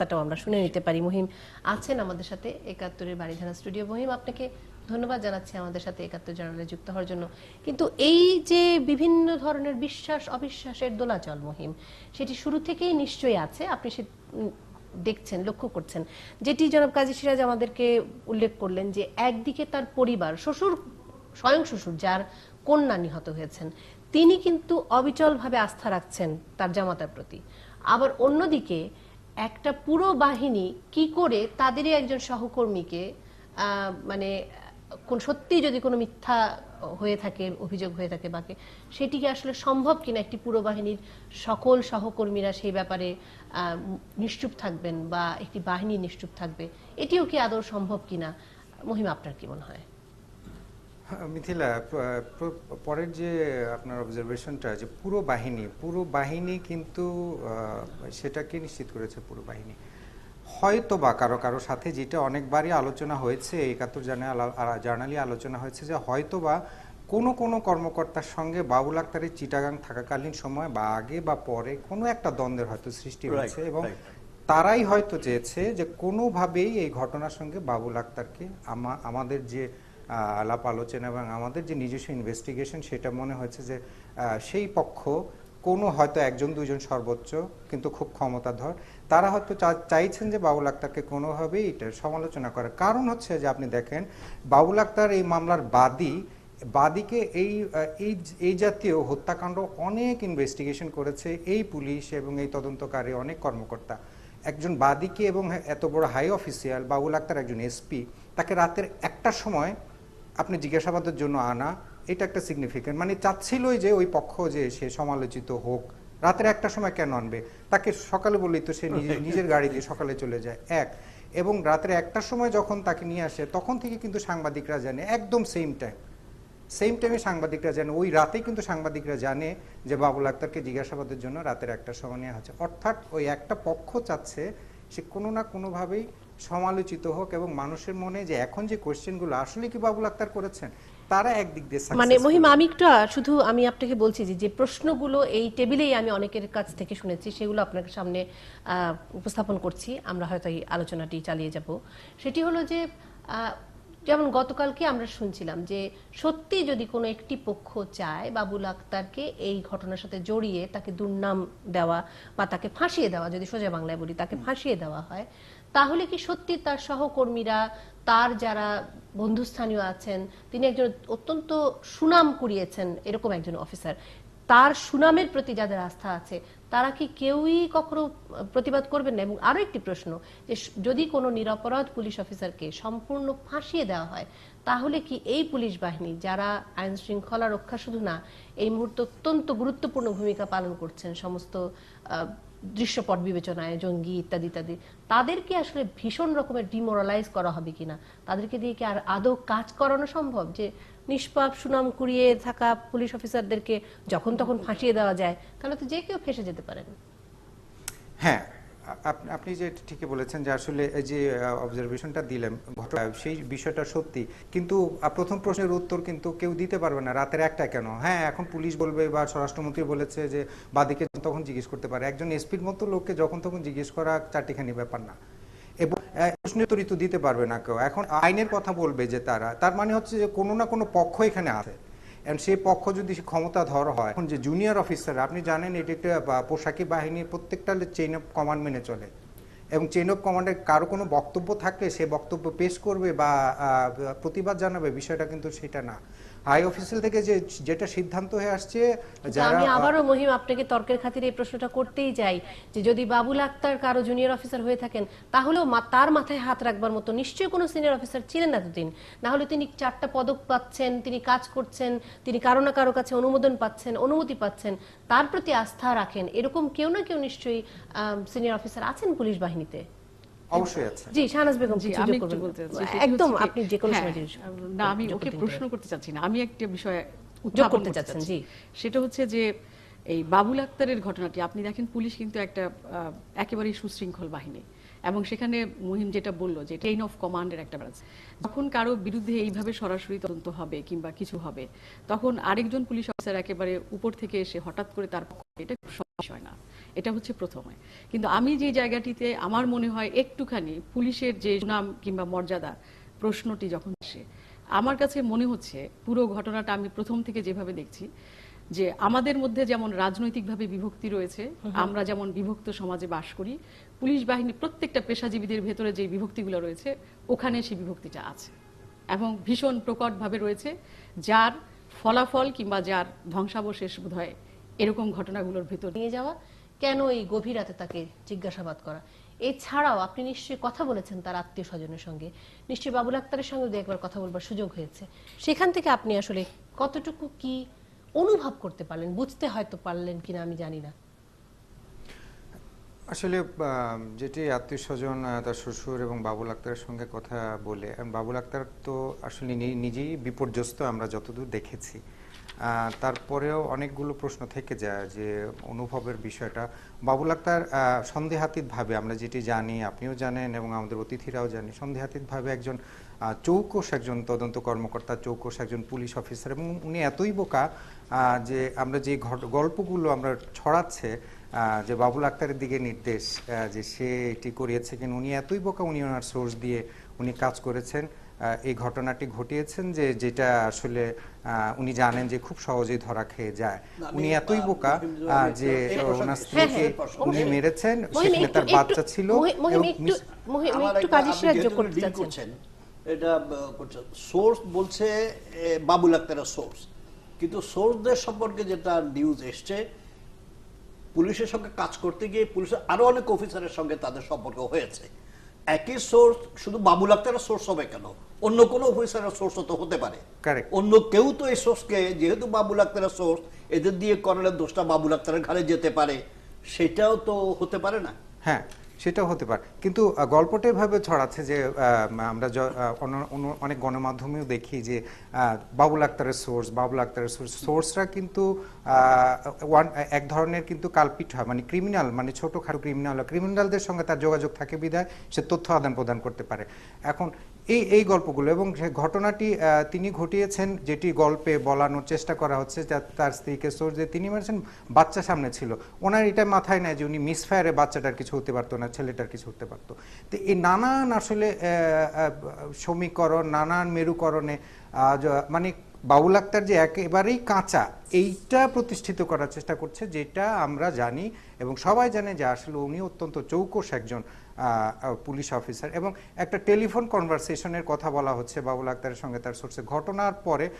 কথাটাও আমরা শুনে নিতে পারি। মহিম আছেন আমাদের সাথে, একাত্তরের বাড়িধারা স্টুডিও। মহিম, আপনাকে ধন্যবাদ জানাচ্ছি আমাদের সাথে একাত্তর জানালে যুক্ত হওয়ার জন্য। কিন্তু এই যে বিভিন্ন ধরনের বিশ্বাস, অবিশ্বাসের দোলাচল মহিম, সেটি শুরু থেকেই নিশ্চয়ই আছে। আপনি সে দেখছেন, লক্ষ্য করছেন। যেটি জনাব কাজী সিরাজ আমাদেরকে উল্লেখ করলেন যে, একদিকে তার পরিবার, শ্বশুর, স্বয়ং শ্বশুর, যার কন্যা নিহত হয়েছেন, তিনি কিন্তু অবিচলভাবে আস্থা রাখছেন তার জামাতার প্রতি। আবার অন্যদিকে একটা পুরো বাহিনী কি করে তাদেরই একজন সহকর্মীকে মানে কোন সত্যি যদি কোনো মিথ্যা হয়ে থাকে, অভিযোগ হয়ে থাকে বাকি সেটি কি আসলে সম্ভব কিনা একটি পুরো বাহিনীর সকল সহকর্মীরা সেই ব্যাপারে নিশ্চুপ থাকবেন বা একটি বাহিনী নিশ্চুপ থাকবে, এটিও কি আদৌ সম্ভব কিনা? মহিমা, আপনার কি মনে হয়? মিথিলা প- প- পরের যে আপনার অবজারভেশনটা যে পুরো বাহিনী পুরো বাহিনী কিন্তু সেটাকে নিশ্চিত করেছে পুরো বাহিনী। হয়তো বা কারও কারও সাথে যেটা অনেকবারই আলোচনা হয়েছে একাত্তর জার্নালি আলোচনা হয়েছে যে হয়তো বা কোনো কোনো কর্মকর্তার সঙ্গে বাবুল আক্তারের চিটাগাং থাকাকালীন সময় বা আগে বা পরে কোনো একটা দ্বন্দ্বের হয়তো সৃষ্টি হয়েছে এবং তারাই হয়তো চেয়েছে যে কোনোভাবেই এই ঘটনার সঙ্গে বাবুল আক্তারকে আমাদের যে আলাপ আলোচনা এবং আমাদের যে নিজস্ব ইনভেস্টিগেশন সেটা মনে হয়েছে যে সেই পক্ষ কোনো হয়তো একজন, দুজন সর্বোচ্চ কিন্তু খুব ক্ষমতাধর। তারা হয়তো চাইছেন যে বাবুল আক্তারকে কোনোভাবেই এটা সমালোচনা করার। কারণ হচ্ছে যে আপনি দেখেন, বাবুল আক্তার এই মামলার বাদী, বাদীকে এই এই এই জাতীয় হত্যাকাণ্ড অনেক ইনভেস্টিগেশন করেছে। এই পুলিশ এবং এই তদন্তকারী অনেক কর্মকর্তা। একজন বাদীকে এবং এত বড় হাই অফিসিয়াল বাবুল আক্তার একজন এসপি তাকে রাতের একটার সময় আপনি জিজ্ঞাসাবাদের জন্য আনা এটা একটা সিগনিফিকেন্ট মানে চাচ্ছিলই যে ওই পক্ষ যে সে সমালোচিত হোক রাতের একটার সময় কেন আনবে? তাকে সকালে বললেই তো সে নিজে- নিজের গাড়ি দিয়ে সকালে চলে যায়। এক। এবং রাতের একটার সময় যখন তাকে নিয়ে আসে তখন থেকে কিন্তু সাংবাদিকরা জানে একদম সেম টাইম সেম টাইমে সাংবাদিকরা জানে ওই রাতেই কিন্তু সাংবাদিকরা জানে যে বাবুল আক্তারকে জিজ্ঞাসাবাদের জন্য রাতের একটা সময় নেওয়া হচ্ছে। অর্থাৎ ওই একটা পক্ষ চাচ্ছে সে কোনো না কোনোভাবেই সমালোচিত হোক এবং মানুষের মনে যে এখন যে কোশ্চেনগুলো আসলে কি বাবুল আক্তার করেছেন তারা একদিক দিয়ে মানে মহিম আমি একটু শুধু আমি আপনাকে বলছি যে যে প্রশ্নগুলো এই টেবিলেই আমি অনেকের কাছ থেকে শুনেছি সেগুলো আপনার সামনে উপস্থাপন করছি। আমরা হয়তো এই আলোচনাটি চালিয়ে যাব। সেটি হলো যে যেমন গতকালকে আমরা শুনছিলাম যে সত্যি যদি কোনো একটি পক্ষ চায় বাবুল আক্তারকে এই ঘটনার সাথে জড়িয়ে তাকে দুর্নাম দেওয়া বা তাকে ফাঁসিয়ে দেওয়া যদি সোজা বাংলায় বলি তাকে ফাঁসিয়ে দেওয়া হয় তাহলে কি সত্যি তার সহকর্মীরা, তার যারা বন্ধুস্থানীয় আছেন, তিনি একজন অত্যন্ত সুনাম কুড়িয়েছেন এরকম একজন অফিসার তার সুনামের প্রতি যাদের আস্থা আছে, তারা কি কেউই কখনো প্রতিবাদ করবেন না? এবং আরও একটি প্রশ্ন, যে যদি কোনো নিরপরাধ পুলিশ অফিসারকে সম্পূর্ণ ফাঁসিয়ে দেওয়া হয়, তাহলে কি এই পুলিশ বাহিনী, যারা আইন শৃঙ্খলা রক্ষা শুধু না, এই মুহূর্তে অত্যন্ত গুরুত্বপূর্ণ ভূমিকা পালন করছেন, সমস্ত দৃশ্যপট বিবেচনায়, জঙ্গি ইত্যাদি ইত্যাদি, তাদেরকে আসলে ভীষণ রকমের ডিমোরালাইজ করা হবে কিনা? তাদেরকে দিয়ে কি আর আদৌ কাজ করানো সম্ভব? যে নিষ্পাপ, সুনাম কুড়িয়ে থাকা পুলিশ অফিসারদেরকে যখন তখন ফাঁসিয়ে দেওয়া যায়, তাহলে তো যে কেউ ফেসে যেতে পারেন। হ্যাঁ আপনি যে ঠিকই বলেছেন যে আসলে এই যে অবজারভেশনটা দিলেন ঘটনা সেই বিষয়টা সত্যি। কিন্তু প্রথম প্রশ্নের উত্তর কিন্তু কেউ দিতে পারবে না রাতের একটা কেন? হ্যাঁ এখন পুলিশ বলবে বা স্বরাষ্ট্রমন্ত্রী বলেছে যে বাদীকে তখন জিজ্ঞেস করতে পারে। একজন এসপির মতো লোককে যখন তখন জিজ্ঞেস করা চারটিখানি ব্যাপার না। এবং আহ, প্রশ্নের উত্তর তো দিতে পারবে না কেউ। এখন আইনের কথা বলবে যে তারা তার মানে হচ্ছে যে কোনো না কোনো পক্ষ এখানে আছে। এবং সেই পক্ষ যদি ক্ষমতাধর হয়, এখন যে জুনিয়র অফিসার আপনি জানেন এটি একটা পোশাকি বাহিনীর প্রত্যেকটা চেইন অফ কমান্ড মেনে চলে। এবং চেইন অফ কমান্ডের কারও কোনো বক্তব্য থাকলে সে বক্তব্য পেশ করবে বা প্রতিবাদ জানাবে, বিষয়টা কিন্তু সেটা না। হাই অফিসিয়াল থেকে যে যেটা সিদ্ধান্ত হয়ে আসছে যারা আমি আবারও মহিম আপনাকে তর্কের খাতিরে এই প্রশ্নটা করতেই চাই যে যদি বাবুল আক্তার কারও জুনিয়র অফিসার হয়ে থাকেন তাহলেও তার মাথায় হাত রাখবার মতো নিশ্চয়ই কোনো সিনিয়র অফিসার ছিলেন এতদিন। না হলে তিনি চারটা পদক পাচ্ছেন তিনি কাজ করছেন তিনি কারও না কারও কাছে অনুমোদন পাচ্ছেন অনুমতি পাচ্ছেন তার প্রতি আস্থা রাখেন। এরকম কেউ না কেউ নিশ্চয়ই সিনিয়র অফিসার আছেন পুলিশ বাহিনীতে। অবশ্যই আছে। জি শাহনাজ বেগম জি, আমি একটু বলতে চাচ্ছি, একদম আপনি যে কোনো হ্যাঁ, সময় না আমি ওকে প্রশ্ন করতে চাচ্ছি না আমি একটা বিষয় উত্থাপন করতে করতে চাচ্ছেন, জি। সেটা হচ্ছে যে এই বাবুল আক্তারের ঘটনাটি আপনি দেখেন পুলিশ কিন্তু একটা একেবারেই সুশৃঙ্খল বাহিনী এবং সেখানে মহিম যেটা বলল যে চেইন অফ কমান্ডের একটা ব্রাঞ্চ। যখন কারও বিরুদ্ধে এইভাবে সরাসরি তদন্ত হবে কিংবা কিছু হবে তখন আরেকজন পুলিশ অফিসার একেবারে উপর থেকে এসে হঠাৎ করে তার পক্ষে এটা খুব সহজ বিষয় না। এটা হচ্ছে প্রথমে। কিন্তু আমি যে জায়গাটিতে আমার মনে হয় একটুখানি পুলিশের যে নাম কিংবা মর্যাদা প্রশ্নটি যখন আসে আমার কাছে মনে হচ্ছে পুরো ঘটনাটা আমি প্রথম থেকে যেভাবে দেখছি যে আমাদের মধ্যে যেমন রাজনৈতিকভাবে বিভক্তি রয়েছে আমরা যেমন বিভক্ত সমাজে বাস করি পুলিশ বাহিনী প্রত্যেকটা পেশাজীবীদের ভেতরে যে বিভক্তিগুলো রয়েছে ওখানে সেই বিভক্তিটা আছে। এবং ভীষণ প্রকটভাবে রয়েছে যার ফলাফল কিংবা যার ধ্বংসাবশেষ বোধ হয় এরকম ঘটনাগুলোর ভেতর নিয়ে যাওয়া। কেন এই গভীর রাতে তাকে জিজ্ঞাসাবাদ করা? এছাড়াও আপনি নিশ্চয়ই কথা বলেছেন তার আত্মীয় স্বজনের সঙ্গে। নিশ্চয়ই বাবুল আক্তারের সঙ্গে একবার কথা বলবার সুযোগ হয়েছে। সেখান থেকে আপনি আসলে কতটুকু কি অনুভব করতে পারলেন? বুঝতে হয়তো পারলেন কিনা, আমি জানি না। আসলে যেটি আত্মীয় স্বজন তার শ্বশুর এবং বাবুল আক্তারের সঙ্গে কথা বলে, বাবুল আক্তার তো আসলে নিজেই বিপর্যস্ত আমরা যতদূর দেখেছি। তারপরেও অনেকগুলো প্রশ্ন থেকে যায় যে অনুভবের বিষয়টা। বাবুল আক্তার সন্দেহাতীতভাবে আমরা যেটি জানি, আপনিও জানেন এবং আমাদের অতিথিরাও জানি সন্দেহাতীতভাবে একজন চৌকস একজন তদন্ত কর্মকর্তা চৌকস একজন পুলিশ অফিসার এবং উনি এতই বোকা যে আমরা যে গল্পগুলো আমরা ছড়াচ্ছে যে বাবুল আক্তারের দিকে নির্দেশ যে সে এটি করিয়েছে কিনা, উনি এতই বোকা, উনি ওনার সোর্স দিয়ে উনি কাজ করেছেন। এই ঘটনাটি ঘটিয়েছেন যে যেটা আসলে উনি জানেন যে খুব সহজেই ধরা খেয়ে যায়। উনি এতই বোকা যে ওনার স্ত্রীকে উনি মেরেছেন সেখানে তার বাচ্চা ছিল এটা সোর্স বলছে বাবুল আক্তারের সোর্স। কিন্তু সোর্সদের সম্পর্কে যেটা নিউজ এসছে পুলিশের সঙ্গে কাজ করতে গিয়ে পুলিশের আরও অনেক অফিসারের সঙ্গে তাদের সম্পর্ক হয়েছে। একই সোর্স শুধু বাবুল আক্তারের সোর্স হবে কেন? অন্য কোনো অফিসারের সোর্স তো হতে পারে। অন্য কেউ তো এই সোর্সকে যেহেতু বাবুল আক্তারের সোর্স এদের দিয়ে কর্নেলের দোষটা বাবুল আক্তারের ঘাড়ে যেতে পারে সেটাও তো হতে পারে না? হ্যাঁ। সেটাও হতে পারে। কিন্তু গল্পটা এভাবে ছড়াচ্ছে যে আমরা অনেক গণমাধ্যমেও দেখি যে বাবুল আক্তারের সোর্স বাবুল আক্তারের সোর্স সোর্সরা কিন্তু ওয়ান, এক ধরনের কিন্তু কালপিট হয়। মানে ক্রিমিনাল মানে ছোটখাটো ক্রিমিনাল ক্রিমিনালদের সঙ্গে তার যোগাযোগ থাকে বিধায়, সে তথ্য আদান প্রদান করতে পারে। এখন এই এই গল্পগুলো এবং ঘটনাটি তিনি ঘটিয়েছেন যেটি গল্পে বলানোর চেষ্টা করা হচ্ছে তার স্ত্রীকে সোর্স যে তিনি বলছেন বাচ্চা সামনে ছিল। ওনার এটা মাথায় নেয় যে উনি মিসফায়ারে বাচ্চাটার কিছু হতে পারতো না, ছেলেটার কিছু হতে পারতো। তো এই নানান আসলে সমীকরণ, নানান মেরুকরণে মানে বাউল আক্তার যে একেবারেই কাঁচা, এইটা প্রতিষ্ঠিত করার চেষ্টা করছে, যেটা আমরা জানি এবং সবাই জানে যে আসলে উনি অত্যন্ত চৌকস একজন পুলিশ অফিসার এবং একটা টেলিফোন কনভারসেশনের কথা বলা হচ্ছে বাবুল আক্তারের সঙ্গে তার সোর্সে। ঘটনার পরে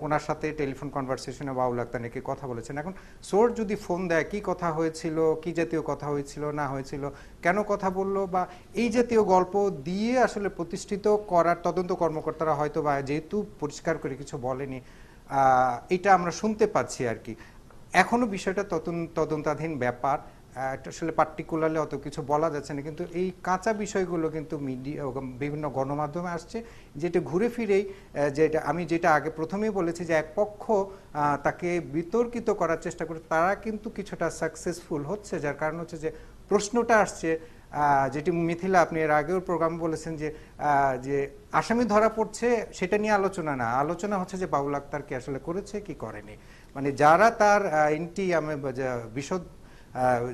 ওনার সাথে টেলিফোন কনভারসেশনে বাবুল আক্তার নাকি কথা বলেছেন। এখন সোর্স যদি ফোন দেয়, কি কথা হয়েছিল, কি জাতীয় কথা হয়েছিল, না হয়েছিল, কেন কথা বলল বা এই জাতীয় গল্প দিয়ে আসলে প্রতিষ্ঠিত করার তদন্ত কর্মকর্তারা হয়তো বা যেহেতু পরিষ্কার করে কিছু বলেনি এটা আমরা শুনতে পাচ্ছি আর কি। এখনও বিষয়টা তদন- তদন্তাধীন ব্যাপার। আসলে পার্টিকুলারলি অত কিছু বলা যাচ্ছে না, কিন্তু এই কাঁচা বিষয়গুলো কিন্তু মিডিয়া বিভিন্ন গণমাধ্যমে আসছে, যেটা ঘুরে ফিরেই যেটা আমি যেটা আগে প্রথমেই বলেছি যে এক পক্ষ তাকে বিতর্কিত করার চেষ্টা করে, তারা কিন্তু কিছুটা সাকসেসফুল হচ্ছে, যার কারণ হচ্ছে যে প্রশ্নটা আসছে যেটি মিথিলা আপনি এর আগেও প্রোগ্রাম বলেছেন যে যে আসামি ধরা পড়ছে, সেটা নিয়ে আলোচনা না, আলোচনা হচ্ছে যে বাউল আক্তার কি আসলে করেছে, কি করেনি। মানে যারা তার ইন্টি আমি বিশদ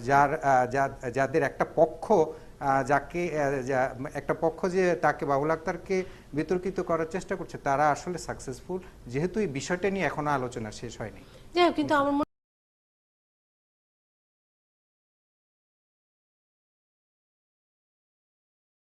যার যাদের একটা পক্ষ যাকে একটা পক্ষ যে তাকে বাবুল আক্তারকে বিতর্কিত করার চেষ্টা করছে, তারা আসলে সাকসেসফুল যেহেতু এই বিষয়টা নিয়ে এখনও আলোচনা শেষ হয়নি। কিন্তু আমার